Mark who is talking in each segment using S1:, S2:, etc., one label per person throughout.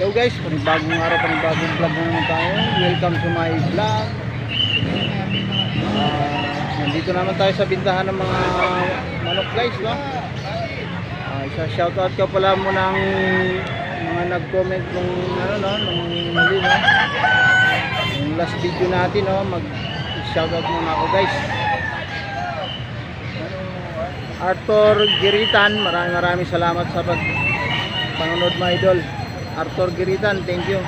S1: Yo guys, panibagong araw, panibagong vlog na naman tayo. Welcome to my vlog. Ah, nandito naman tayo sa bintahan ng mga manok guys, no? Ah, isa shoutout ka pala mo ng mga nag-comment nung ano no, nung muli no. Yung last video natin no, mag shoutout muna ako guys. Arthur Giritan, maraming maraming salamat sa pag panonood mga idol. Arthur Giritan, thank you.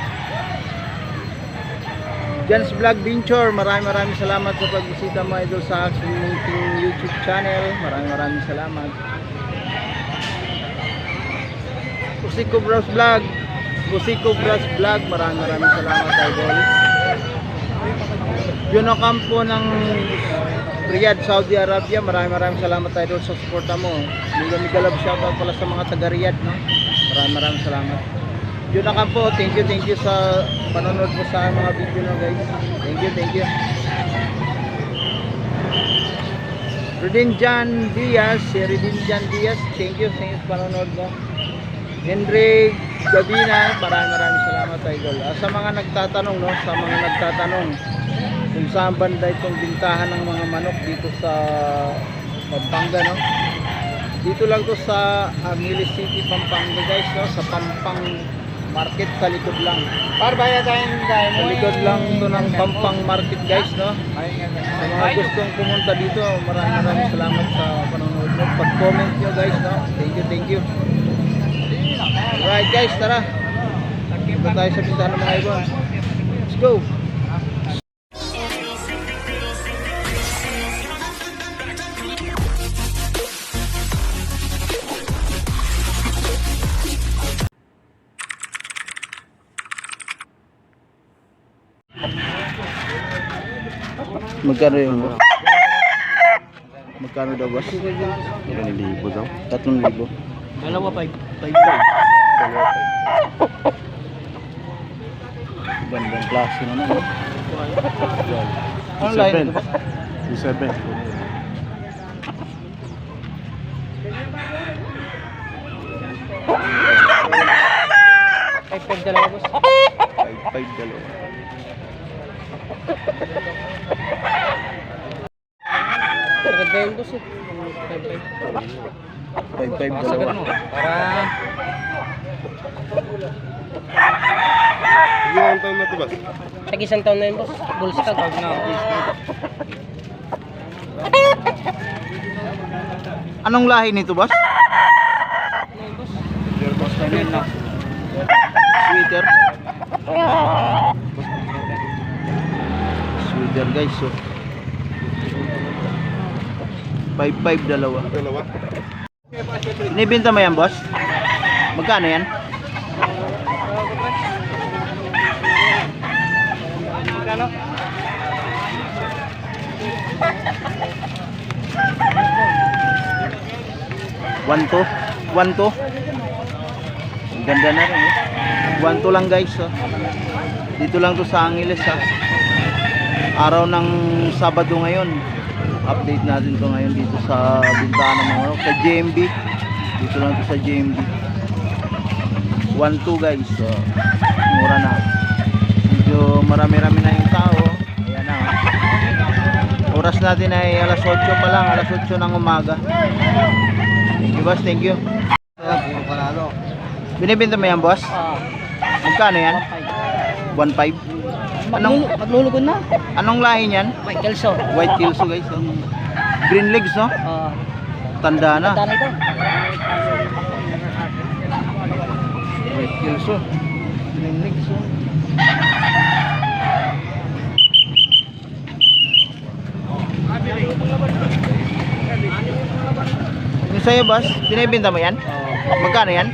S1: Jans Vlog Venture, maraming maraming salamat sa pagbisita mga idol sa aking YouTube channel. Maraming maraming salamat. Pusiko Bros Vlog, Pusiko Bros Vlog, maraming maraming salamat idol. Juno Campo ng Riyadh, Saudi Arabia, maraming maraming salamat idol sa suporta mo. Mega mega love shoutout pala sa mga taga Riyadh, no? Maraming maraming salamat. Juno Campo, thank you, thank you sa panonood mo sa mga video no guys. Thank you, thank you. Redinjan Diaz, si Redinjan Diaz, thank you, thank you sa panonood mo. Henry Gabina, maraming maraming salamat idol. Ah, sa mga nagtatanong no, sa mga nagtatanong kung saan banda itong bintahan ng mga manok dito sa Pampanga no. Dito lang to sa Angeles City, Pampanga guys no, sa Pampang Market sa likod lang.
S2: Par baya tayong dahil
S1: Sa likod lang to ng Pampang Market guys no. Sa mga gustong pumunta dito, maraming maraming salamat sa panonood mo. Pag-comment nyo guys no. Thank you, thank you. Alright guys, tara. Punta tayo sa pintahan ng mga ibon. Let's go. Magkano yung Magkano daw boss?
S3: Ilan libo daw?
S1: Tatlong libo.
S2: Dalawa pa.
S1: Five five. Dalawa five. Bandang klase naman. no? Ano line? boss?
S3: Seven.
S2: Five five dalawa boss.
S1: Five five dalawa.
S2: Boss eh. Five five.
S1: Five five
S2: Sagat
S1: dalawa.
S2: mo. Para
S3: Ilang taon na ito ba?
S2: tag isang taon na yun boss. Bullstag. Tag na.
S1: Anong lahi nito boss?
S2: Na.
S1: Sweater. Sweater guys. So. Five five dalawa.
S3: Dalawa?
S1: Binibenta mo yan boss? Magkano yan?
S2: Magkano?
S1: One two? One two? Ang Ganda na rin eh. One two lang guys. Oh. Dito lang to sa Angeles ha. Araw ng Sabado ngayon. Update natin to ngayon dito sa bintahan ng mga manok. Sa JMB. Dito lang to sa JMB. One two guys. So, mura na. Medyo marami-rami na yung tao. Ayan na. Oh. Oras natin ay alas 8 pa lang. Alas 8 ng umaga. Thank you boss, thank you. Binibenta mo yan boss?
S2: Ah.
S1: Magkano yan? 1.5? Anong,
S2: Maglulugon na.
S1: anong lahi niyan?
S2: May kelso.
S1: White Kelso guys. Oh. Green legs no?
S2: Ah.
S1: Tanda na.
S2: Tanda na ito.
S1: White Kelso. Green legs oh. Yung sa'yo boss, binibenta mo yan? Magkano yan?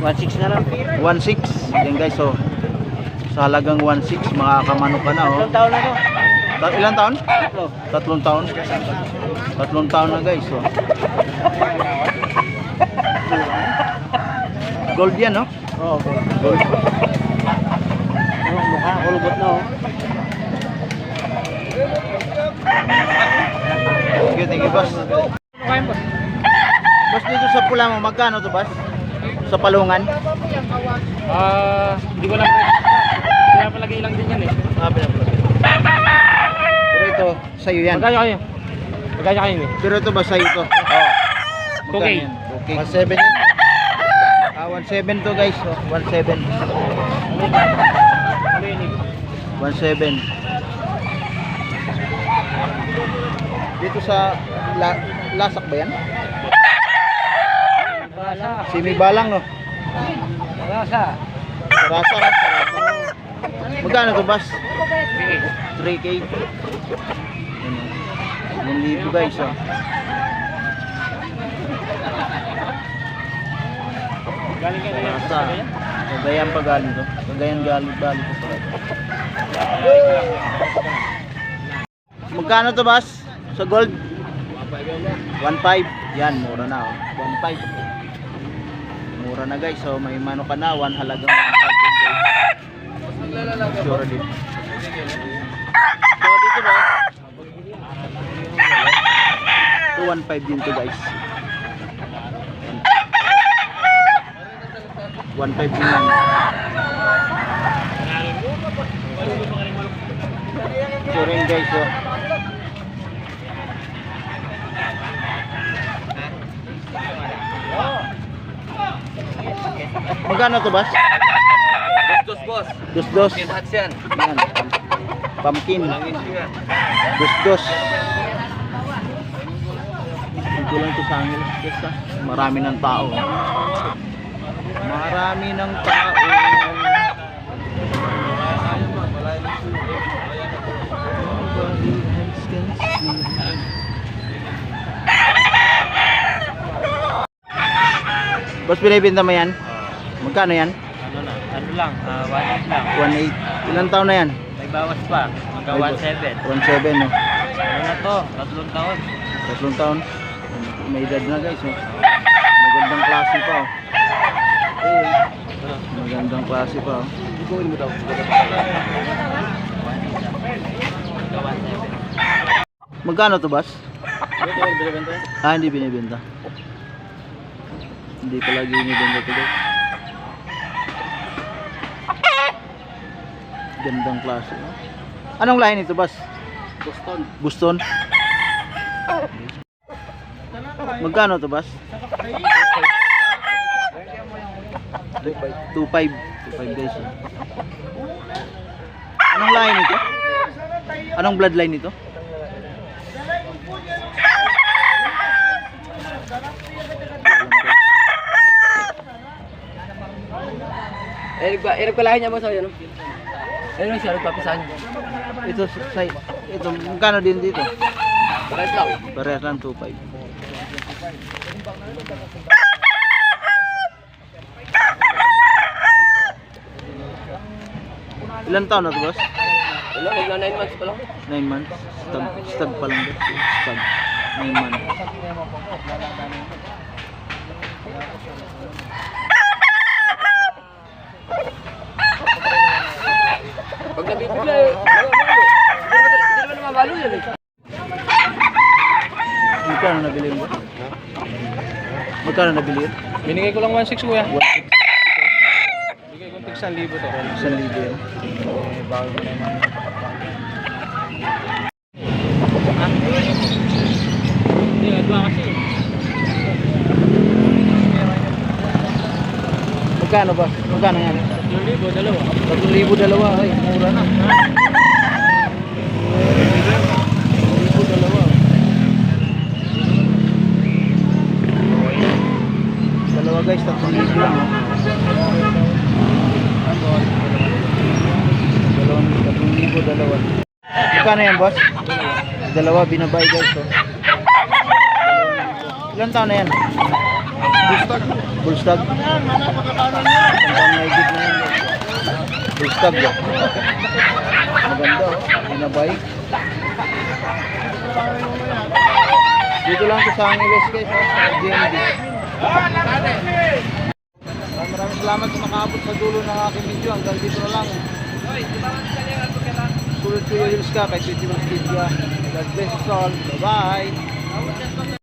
S2: 1.6 na lang.
S1: 1.6 yan guys so sa halagang 1.6 makakamanok ka na oh.
S2: Ilang taon na to?
S1: Ta- ilang taon?
S2: Tatlo.
S1: tatlong taon tatlong taon na guys oh. gold yan no?
S2: Oo.
S1: gold
S2: Ano, mukha, ulugot na oh.
S1: thank you thank you boss
S2: Ano kayo boss?
S1: boss dito sa pula mo magkano to boss? Sa palungan?
S2: Ah, hindi ko lang. Kaya palagay lang din yan eh.
S1: Ah, pinapalagay. Pero ito, sa'yo yan.
S2: Magkano kayo? Magkano kayo?
S1: Pero ito ba sa'yo ito?
S2: Oo. Okay.
S1: yan? Okay. 1.7 yan. Ah, 1.7 to guys. Oh. 1.7. 1.7. Dito sa la, Lasak ba yan? Simi Balang no? Sarasa no? Sarasa. Magkano to bas?
S2: Sige.
S1: 3K. Ano? 1,000 guys oh.
S2: Galing ka na
S1: Sarasa. Cagayan pa galing to. Cagayan galing galing to pala. Magkano to bas? Sa gold? 1.5. Yan, mura na oh. 1.5. Mura na guys. So may mano ka na. 1 halagang 1.5 din guys. Sure din. 215 din to guys 1.5 lang ito guys oh. magkano to boss?
S2: dos
S1: dos dos
S2: dos yan,
S1: yan. pumpkin dos dos dito lang to sa Angeles. Yes, ah. Marami ng tao. Marami ng tao. Boss, binibinta mo yan? Magkano yan?
S2: Ano na? Ano lang? Ah, one eight lang.
S1: 1.8. Ilang taon na yan?
S2: May bawas pa. Magka
S1: May
S2: one
S1: bawas.
S2: seven.
S1: 1.7 no?
S2: Ano na to? Tatlong taon.
S1: Tatlong taon. May edad na guys. Oh. Magandang klase pa. Oh. Magandang klase pa. Oh.
S2: Ikuhin mo daw.
S1: Magkano to bas? Ah, hindi binibenta. Hindi pala binibenta to guys. Gandang klase. Oh. Anong lahi nito bas?
S2: Boston.
S1: Buston? Magkano to bas? 2.5 2.5 guys. Anong lahi nito? Anong bloodline nito?
S2: Eh, eh, nagpalahin niya mo sa ano? Ano siya, nagpapisahan niya.
S1: Ito sa ito magkano din dito?
S2: Parehas lang.
S1: Parehas lang 2.5. Ilan taon na to boss?
S2: Wala, magna 9 months pa lang.
S1: 9 months. Stag, stag pa lang guys. Stag. 9 months.
S2: Pag nabibigla, eh, ano, ano, ano? Hindi naman- hindi naman namamalo yan eh.
S1: Magkano nabili mo? Magkano nabili yun?
S2: Binigay ko lang 1.6 kuya.
S1: 1.6.
S2: Binigay ko 1,000 to.
S1: 1,000 yan.
S2: Eh, bago na mga Hindi, adwa kasi.
S1: Magkano ba? Magkano yan?
S2: 3,000, dalawa.
S1: 3,000 dalawa. Ay, mura na. 3,000 dalawa. Guys, 3,000 lang. oh. Dalawang 3,000 dalawa. Magkano yan boss? Dalawa binabay guys. Oh. Ilan taon na yan? Bullstag. Bullstag. Ang naigit na yan. guys. Bullstag. oh. Maganda oh. Binabay. Dito lang sa Angeles guys. oh, Sa GMD. Maraming salamat sa makaabot sa dulo ng aking video. Hanggang dito na lang. Sulit ko yung ka kay Titi Mas God bless us all. Bye-bye.